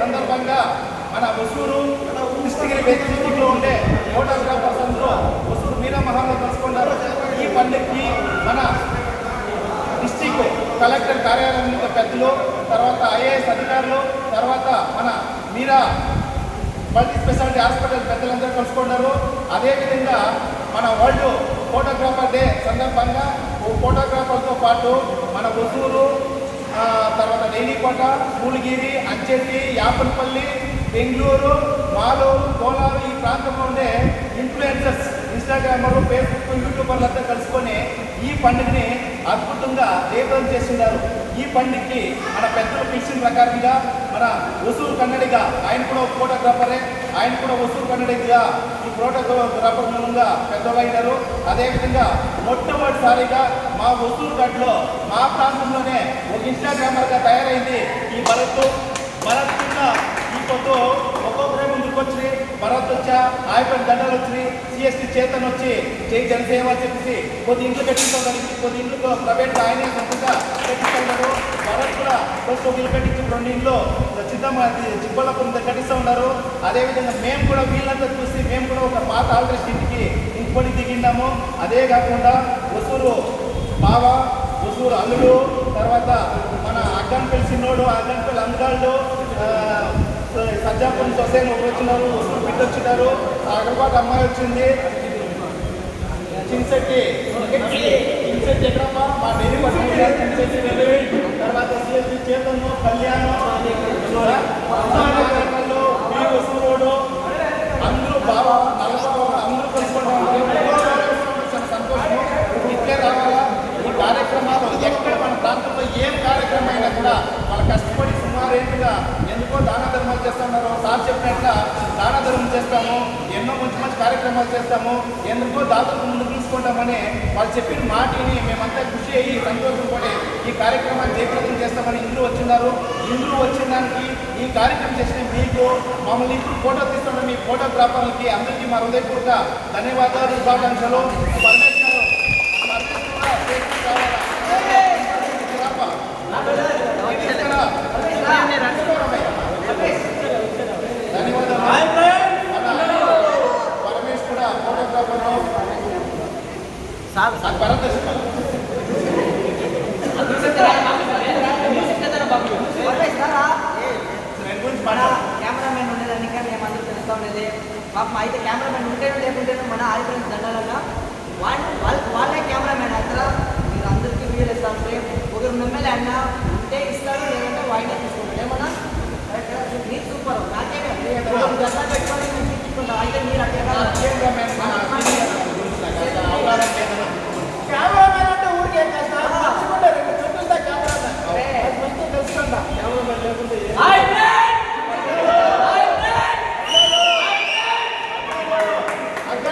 సందర్భంగా మన ఒసూరు కృష్ణగిరి డిస్టిక్లో ఉండే ఫోటోగ్రాఫర్స్ అందరూ ఒసూరు మీరా మహల్లో కలుసుకున్నారు ఈ పండుగకి మన డిస్టిక్ కలెక్టర్ కార్యాలయం యొక్క పెద్దలు తర్వాత ఐఏఎస్ అధికారులు తర్వాత మన మీరా మల్టీ స్పెషాలిటీ హాస్పిటల్ పెద్దలందరూ కలుసుకున్నారు అదేవిధంగా మన వరల్డ్ ఫోటోగ్రాఫర్ డే సందర్భంగా ఓ ఫోటోగ్రాఫర్తో పాటు మన ఒసూరు తర్వాత నేనికోట పూలగిరి అంచెట్టి యాపనపల్లి బెంగళూరు మాలు కోలారు ఈ ప్రాంతంలో ఉండే ఇన్ఫ్లుయెన్సర్స్ ఇన్స్టాగ్రామరు ఫేస్బుక్ యూట్యూబర్లంతా కలుసుకొని ఈ పండుగని అద్భుతంగా రేపం చేస్తున్నారు. ఈ పండుగకి మన పెద్దలు పిలిచిన ప్రకారంగా మన వసూరు కన్నడిగా ఆయన కూడా ఒక ఫోటోగ్రాఫరే ఆయన కూడా వసూరు కన్నడిగా ఈ ఫోటోగ్రాఫర్ మూలంగా పెద్దవైనారు అదేవిధంగా మొట్టమొదటిసారిగా మా వసూరు గడ్లో మా ప్రాంతంలోనే ఒక ఇన్స్టాగ్రామర్గా తయారైంది ఈ భరత్. భరత్ వచ్చి భరత్ వచ్చా ఆయన దండలు వచ్చి సిఎస్టీ చేతన్ వచ్చి జై జనసేవ చెప్పేసి కొద్ది ఇంట్లో కట్టించుకోవడానికి కొద్ది ఇంట్లో ప్రైవేట్ ఆయనే సొంతంగా కట్టిస్తున్నారు భరత్ కూడా కొంచెం ఇల్లు కట్టించి రెండు ఇంట్లో సిద్ధం చిబ్బలపురం కట్టిస్తూ ఉన్నారు. అదేవిధంగా మేము కూడా వీళ్ళంతా చూసి మేము కూడా ఒక పాత ఆల్రెస్ట్ ఇంటికి ఇంకొని దిగిండాము. అదే కాకుండా వసూరు బావ వసూరు అల్లుడు తర్వాత మన అగ్గంపల్లి సిన్నోడు అగ్గంపల్లి అందగాళ్ళు సజ్జాపురం సొసైన్ ఒకరు వచ్చినారు వసూరు బిడ్డ వచ్చినారు అగర్బాద్ అమ్మాయి వచ్చింది. చిన్సెట్టి. చిన్సెట్టి. ఎక్కడమ్మా? మా డైరీ పట్టుకుంటే చిన్సెట్టి వెళ్ళి తర్వాత సిఎస్సి చేతను కళ్యాణం. అమ్మాయిలు మీ వసూరోడు అందరూ బాగా నలభై అందరూ కలుసుకుంటాం. సంతోషం ఇట్లే రావాలా? ఈ కార్యక్రమాలు ఎక్కడ మన ప్రాంతంలో ఏం కార్యక్రమం అయినా కూడా మన కష్టపడి సుమారేంటుగా ఎందుకో దాన చేస్తున్నారు సార్ చెప్పినట్ల దాన ధర్మం చేస్తాము ఎన్నో మంచి మంచి కార్యక్రమాలు చేస్తాము ఎందుకో దాతలకు ముందు తీసుకుంటామని వాళ్ళు చెప్పిన మాటిని మేమంతా కృషి అయ్యి సంతోషపడి ఈ కార్యక్రమాన్ని జయప్రదం చేస్తామని ఇందులో వచ్చినారు. ఇందులో వచ్చిన దానికి ఈ కార్యక్రమం చేసిన మీకు మమ్మల్ని ఇప్పుడు ఫోటో తీసుకున్న మీ ఫోటోగ్రాఫర్లకి అందరికీ మా హృదయపూర్వక ధన్యవాదాలు శుభాకాంక్షలు. కెమెరామెన్ ఉండేదాన్ని కానీ మేమందరూ తెలుస్తూ ఉండేది పాపం అయితే కెమెరామెన్ ఉంటేనే లేకుంటేనే మన ఆడిపోయిన దండాలన్నా వాళ్ళు వాళ్ళే కెమెరామెన్ అక్కడ మీరు అందరికీ వీడియోలు ఇస్తాం ఒకరు మిమ్మల్ని అన్నా